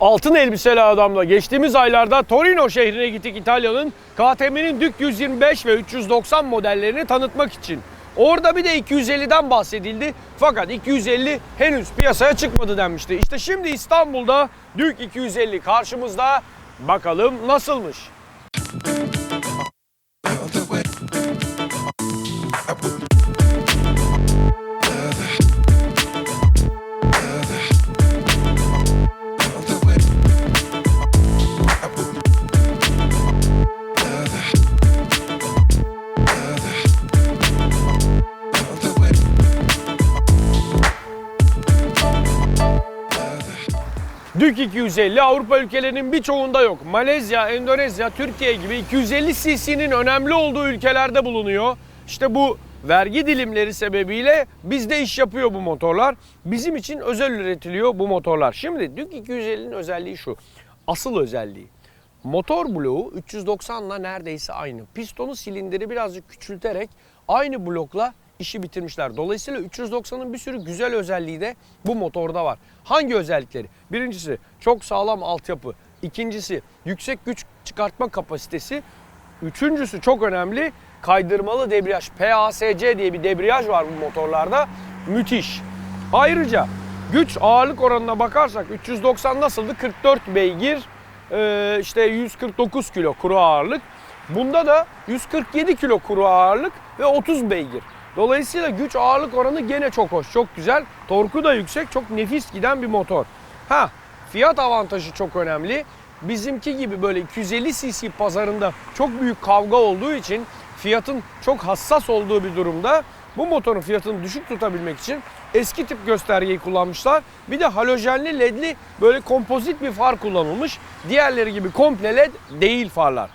Altın elbiseli adamla geçtiğimiz aylarda Torino şehrine gittik İtalya'nın KTM'nin Dük 125 ve 390 modellerini tanıtmak için. Orada bir de 250'den bahsedildi fakat 250 henüz piyasaya çıkmadı denmişti. İşte şimdi İstanbul'da Dük 250 karşımızda bakalım nasılmış. Dük 250 Avrupa ülkelerinin birçoğunda yok. Malezya, Endonezya, Türkiye gibi 250 cc'nin önemli olduğu ülkelerde bulunuyor. İşte bu vergi dilimleri sebebiyle bizde iş yapıyor bu motorlar. Bizim için özel üretiliyor bu motorlar. Şimdi Dük 250'nin özelliği şu. Asıl özelliği. Motor bloğu 390 ile neredeyse aynı. Pistonu silindiri birazcık küçülterek aynı blokla işi bitirmişler. Dolayısıyla 390'ın bir sürü güzel özelliği de bu motorda var. Hangi özellikleri? Birincisi çok sağlam altyapı. İkincisi yüksek güç çıkartma kapasitesi. Üçüncüsü çok önemli kaydırmalı debriyaj. PASC diye bir debriyaj var bu motorlarda. Müthiş. Ayrıca güç ağırlık oranına bakarsak 390 nasıldı? 44 beygir, işte 149 kilo kuru ağırlık. Bunda da 147 kilo kuru ağırlık ve 30 beygir. Dolayısıyla güç ağırlık oranı gene çok hoş, çok güzel. Torku da yüksek, çok nefis giden bir motor. Ha, fiyat avantajı çok önemli. Bizimki gibi böyle 250 cc pazarında çok büyük kavga olduğu için fiyatın çok hassas olduğu bir durumda bu motorun fiyatını düşük tutabilmek için eski tip göstergeyi kullanmışlar. Bir de halojenli ledli böyle kompozit bir far kullanılmış. Diğerleri gibi komple led değil farlar.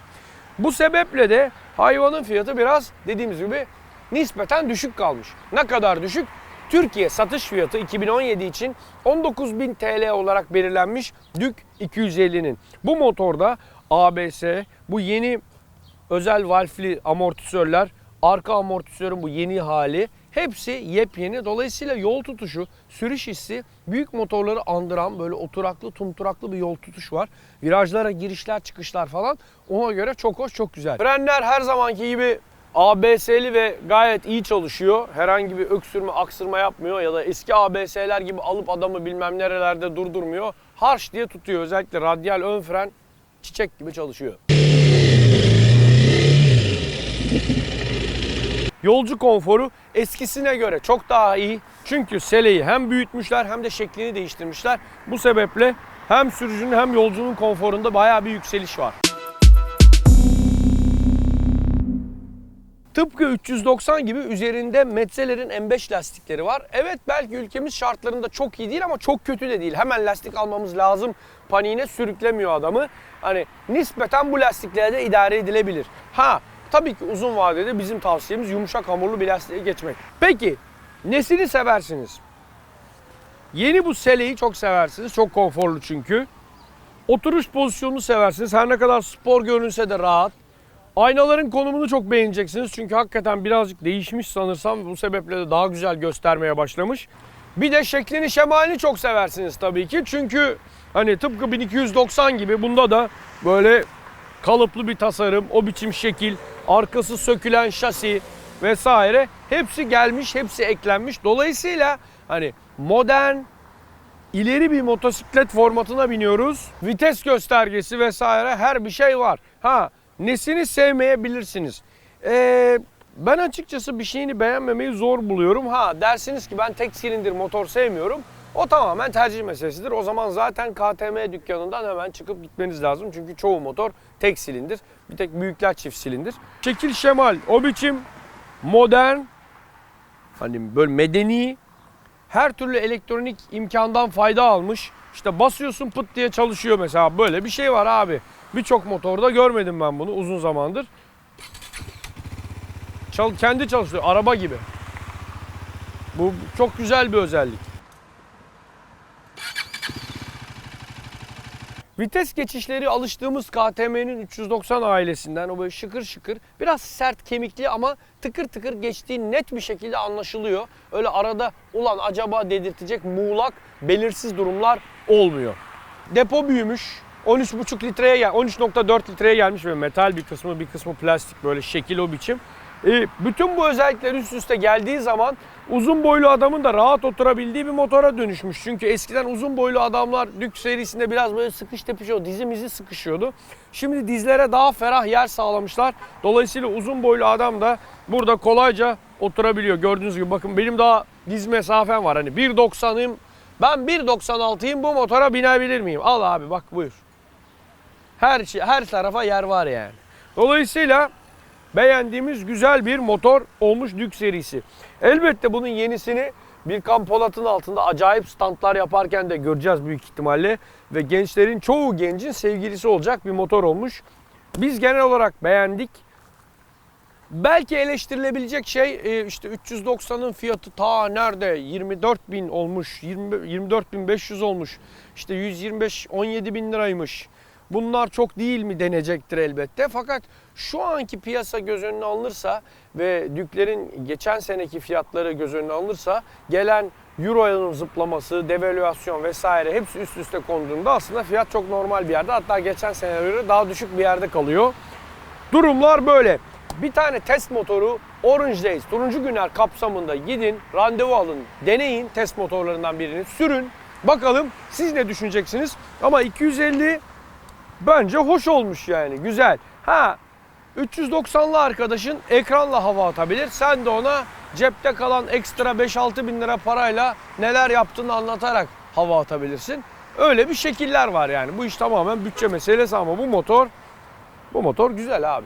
Bu sebeple de hayvanın fiyatı biraz dediğimiz gibi nispeten düşük kalmış. Ne kadar düşük? Türkiye satış fiyatı 2017 için 19.000 TL olarak belirlenmiş Dük 250'nin. Bu motorda ABS, bu yeni özel valfli amortisörler, arka amortisörün bu yeni hali hepsi yepyeni. Dolayısıyla yol tutuşu, sürüş hissi büyük motorları andıran böyle oturaklı, tumturaklı bir yol tutuş var. Virajlara girişler, çıkışlar falan ona göre çok hoş, çok güzel. Frenler her zamanki gibi ABS'li ve gayet iyi çalışıyor. Herhangi bir öksürme, aksırma yapmıyor ya da eski ABS'ler gibi alıp adamı bilmem nerelerde durdurmuyor. Harş diye tutuyor. Özellikle radyal ön fren çiçek gibi çalışıyor. Yolcu konforu eskisine göre çok daha iyi. Çünkü seleyi hem büyütmüşler hem de şeklini değiştirmişler. Bu sebeple hem sürücünün hem yolcunun konforunda bayağı bir yükseliş var. Tıpkı 390 gibi üzerinde Metzeler'in M5 lastikleri var. Evet belki ülkemiz şartlarında çok iyi değil ama çok kötü de değil. Hemen lastik almamız lazım paniğine sürüklemiyor adamı. Hani nispeten bu lastiklerle de idare edilebilir. Ha tabii ki uzun vadede bizim tavsiyemiz yumuşak hamurlu bir lastiğe geçmek. Peki nesini seversiniz? Yeni bu seleyi çok seversiniz. Çok konforlu çünkü. Oturuş pozisyonunu seversiniz. Her ne kadar spor görünse de rahat. Aynaların konumunu çok beğeneceksiniz. Çünkü hakikaten birazcık değişmiş sanırsam. Bu sebeple de daha güzel göstermeye başlamış. Bir de şeklini şemalini çok seversiniz tabii ki. Çünkü hani tıpkı 1290 gibi bunda da böyle kalıplı bir tasarım, o biçim şekil, arkası sökülen şasi vesaire hepsi gelmiş, hepsi eklenmiş. Dolayısıyla hani modern, ileri bir motosiklet formatına biniyoruz. Vites göstergesi vesaire her bir şey var. Ha nesini sevmeyebilirsiniz. Ee, ben açıkçası bir şeyini beğenmemeyi zor buluyorum. Ha dersiniz ki ben tek silindir motor sevmiyorum. O tamamen tercih meselesidir. O zaman zaten KTM dükkanından hemen çıkıp gitmeniz lazım. Çünkü çoğu motor tek silindir. Bir tek büyükler çift silindir. Şekil şemal o biçim modern hani böyle medeni her türlü elektronik imkandan fayda almış. İşte basıyorsun pıt diye çalışıyor mesela. Böyle bir şey var abi. Birçok motorda görmedim ben bunu uzun zamandır. Çal, kendi çalışıyor. Araba gibi. Bu çok güzel bir özellik. Vites geçişleri alıştığımız KTM'nin 390 ailesinden o böyle şıkır şıkır biraz sert kemikli ama tıkır tıkır geçtiği net bir şekilde anlaşılıyor. Öyle arada ulan acaba dedirtecek muğlak belirsiz durumlar olmuyor. Depo büyümüş. 13,5 litreye gel 13.4 litreye gelmiş ve metal bir kısmı bir kısmı plastik böyle şekil o biçim. E, bütün bu özellikler üst üste geldiği zaman uzun boylu adamın da rahat oturabildiği bir motora dönüşmüş. Çünkü eskiden uzun boylu adamlar Dük serisinde biraz böyle sıkış tepiş dizimizi sıkışıyordu. Şimdi dizlere daha ferah yer sağlamışlar. Dolayısıyla uzun boylu adam da burada kolayca oturabiliyor. Gördüğünüz gibi bakın benim daha diz mesafem var. Hani 1.90'ım ben 1.96'yım bu motora binebilir miyim? Al abi bak buyur. Her şey, her tarafa yer var yani. Dolayısıyla beğendiğimiz güzel bir motor olmuş Dük serisi. Elbette bunun yenisini bir Polat'ın altında acayip standlar yaparken de göreceğiz büyük ihtimalle. Ve gençlerin çoğu gencin sevgilisi olacak bir motor olmuş. Biz genel olarak beğendik. Belki eleştirilebilecek şey e, işte 390'ın fiyatı ta nerede 24 bin olmuş 20, 24 bin 500 olmuş işte 125 17 bin liraymış bunlar çok değil mi denecektir elbette fakat şu anki piyasa göz önüne alınırsa ve düklerin geçen seneki fiyatları göz önüne alınırsa gelen Euro'nun zıplaması, devalüasyon vesaire hepsi üst üste konduğunda aslında fiyat çok normal bir yerde hatta geçen senelere göre daha düşük bir yerde kalıyor. Durumlar böyle. Bir tane test motoru Orange Days, turuncu günler kapsamında gidin, randevu alın, deneyin test motorlarından birini, sürün. Bakalım siz ne düşüneceksiniz? Ama 250 bence hoş olmuş yani, güzel. Ha 390'lı arkadaşın ekranla hava atabilir. Sen de ona cepte kalan ekstra 5-6 bin lira parayla neler yaptığını anlatarak hava atabilirsin. Öyle bir şekiller var yani. Bu iş tamamen bütçe meselesi ama bu motor bu motor güzel abi.